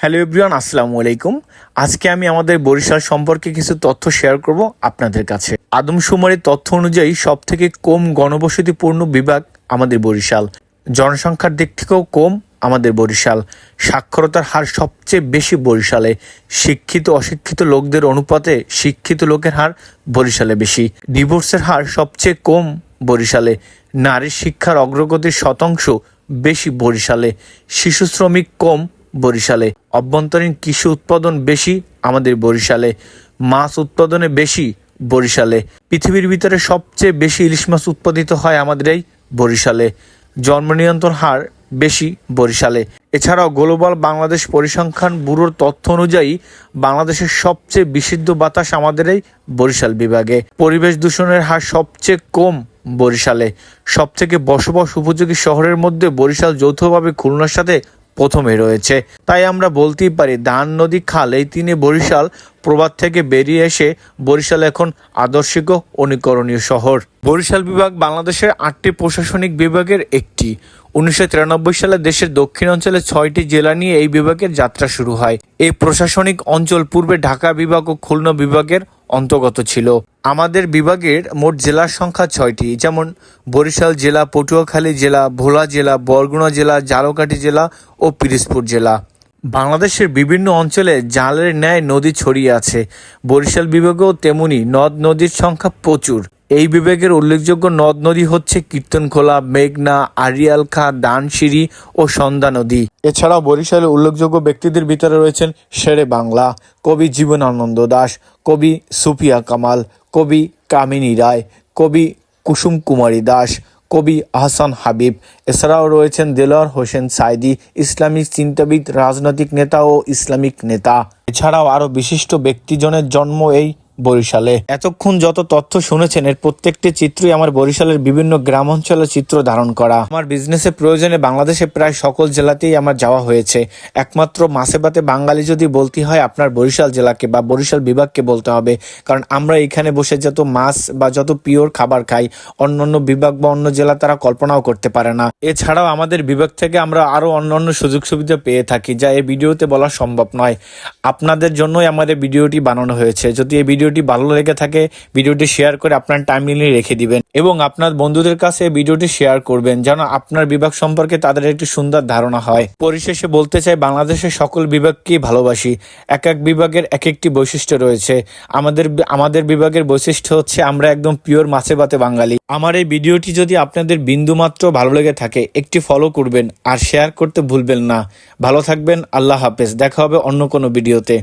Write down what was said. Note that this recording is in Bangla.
হ্যালো এভরিওয়ান, আসসালামু আলাইকুম। আজকে আমি আমাদের বরিশাল সম্পর্কে কিছু তথ্য শেয়ার করব আপনাদের কাছে। আদমশুমারির তথ্য অনুযায়ী সব থেকে কম গণবসতিপূর্ণ বিভাগ আমাদের বরিশাল। জনসংখ্যার দিক থেকেও কম আমাদের বরিশাল। সাক্ষরতার হার সবচেয়ে বেশি বরিশালে। শিক্ষিত, অশিক্ষিত লোকদের অনুপাতে শিক্ষিত লোকের হার বরিশালে বেশি। ডিভোর্সের হার সবচেয়ে কম বরিশালে। নারী শিক্ষার অগ্রগতির শতাংশ বেশি বরিশালে। শিশু শ্রমিক কম বরিশালে। অভ্যন্তরীণ কৃষি উৎপাদন বেশি, আমাদের বরিশালে। মাছ উৎপাদনে বেশি, বরিশালে। পৃথিবীর ভিতরে সবচেয়ে বেশি ইলিশ মাছ উৎপাদিত হয় আমাদের এই বরিশালে। জন্ম নিয়ন্ত্রণ হার বেশি, বরিশালে। এছাড়াও গ্লোবাল বাংলাদেশ পরিসংখ্যান ব্যুরোর তথ্য অনুযায়ী বাংলাদেশের সবচেয়ে বিশুদ্ধ বাতাস আমাদের এই বরিশাল বিভাগে। পরিবেশ দূষণের হার সবচেয়ে কম বরিশালে। সবথেকে বসবাস উপযোগী শহরের মধ্যে বরিশাল যৌথভাবে খুলনার সাথে প্রথমে রয়েছে। তাই আমরা বলতেই পারি, দান নদী খাল এই তিনে বরিশাল প্রবাদ থেকে বেরিয়ে এসে বরিশাল এখন আদর্শিক অনুকরণীয় শহর। বরিশাল বিভাগ বাংলাদেশের আটটি প্রশাসনিক বিভাগের একটি। উনিশশো তিরানব্বই সালে দেশের দক্ষিণ অঞ্চলে ছয়টি জেলা নিয়ে এই বিভাগের যাত্রা শুরু হয়। এই প্রশাসনিক অঞ্চল পূর্বে ঢাকা বিভাগ ও খুলনা বিভাগের অন্তর্গত ছিল। আমাদের বিভাগের মোট জেলার সংখ্যা ছয়টি, যেমন বরিশাল জেলা, পটুয়াখালী জেলা, ভোলা জেলা, বরগুনা জেলা, জালকাঠি জেলা ও পিরিজপুর জেলা। বাংলাদেশের বিভিন্ন অঞ্চলে জালের ন্যায় নদী ছড়িয়ে আছে। বরিশাল বিভাগেও তেমনি নদ নদীর সংখ্যা প্রচুর। এই বিভাগের উল্লেখযোগ্য নদ নদী হচ্ছে কীর্তনখোলা, মেঘনা আরিয়াল আরিয়ালখা দানসিঁড়ি ও সন্ধ্যা নদী। এছাড়াও বরিশালের উল্লেখযোগ্য ব্যক্তিদের ভিতরে রয়েছেন শেরে বাংলা, কবি জীবনানন্দ দাস, কবি সুফিয়া কামাল, কবি কামিনী রায়, কবি কুসুম কুমারী দাস, কবি আহসান হাবিব। এছাড়াও রয়েছেন দেলোয়ার হোসেন সাইদি ইসলামিক চিন্তাবিদ, রাজনৈতিক নেতা ও ইসলামিক নেতা। এছাড়াও আরও বিশিষ্ট ব্যক্তিজনের জন্ম এই বরিশালে। এতক্ষণ যত তথ্য শুনেছেন, এর প্রত্যেকটি চিত্রই আমার বরিশালের বিভিন্ন গ্রাম অঞ্চলের চিত্র ধারণ করা। আমার বিজনেসের প্রয়োজনে বাংলাদেশে প্রায় সকল জেলাতেই আমার যাওয়া হয়েছে। একমাত্র মাসে বাতে বাঙালি যদি বলতে হয়, আপনার বরিশাল জেলাকে বা বরিশাল বিভাগকে বলতে হবে। কারণ আমরা এখানে বসে যত মাছ বা যত পিওর খাবার খাই, অন্য অন্য বিভাগ বা অন্য জেলা তারা কল্পনাও করতে পারে না। এছাড়াও আমাদের বিভাগ থেকে আমরা আরও অন্য অন্য সুযোগ সুবিধা পেয়ে থাকি, যা এই ভিডিওতে বলা সম্ভব নয়। আপনাদের জন্যই আমাদের ভিডিওটি বানানো হয়েছে। যদি এই ভিডিওটি ভালো লেগে থাকে, ভিডিওটি শেয়ার করে আপনার টাইম টাইমলাইনে রেখে দিবেন এবং আপনার বন্ধুদের কাছে ভিডিওটি শেয়ার করবেন যেন আপনার বিভাগ সম্পর্কে তাদের একটি সুন্দর ধারণা হয়। পরিশেষে বলতে চাই, বাংলাদেশের সকল বিভাগকেই ভালোবাসি। এক এক বিভাগের এক একটি বৈশিষ্ট্য রয়েছে। আমাদের আমাদের বিভাগের বৈশিষ্ট্য হচ্ছে, আমরা একদম পিওর মাছে ভাতে বাঙালি। আমার এই ভিডিওটি যদি আপনাদের বিন্দুমাত্র ভালো লেগে থাকে, একটি ফলো করবেন আর শেয়ার করতে ভুলবেন না। ভালো থাকবেন, আল্লাহ হাফেজ। দেখা হবে অন্য কোনো ভিডিওতে।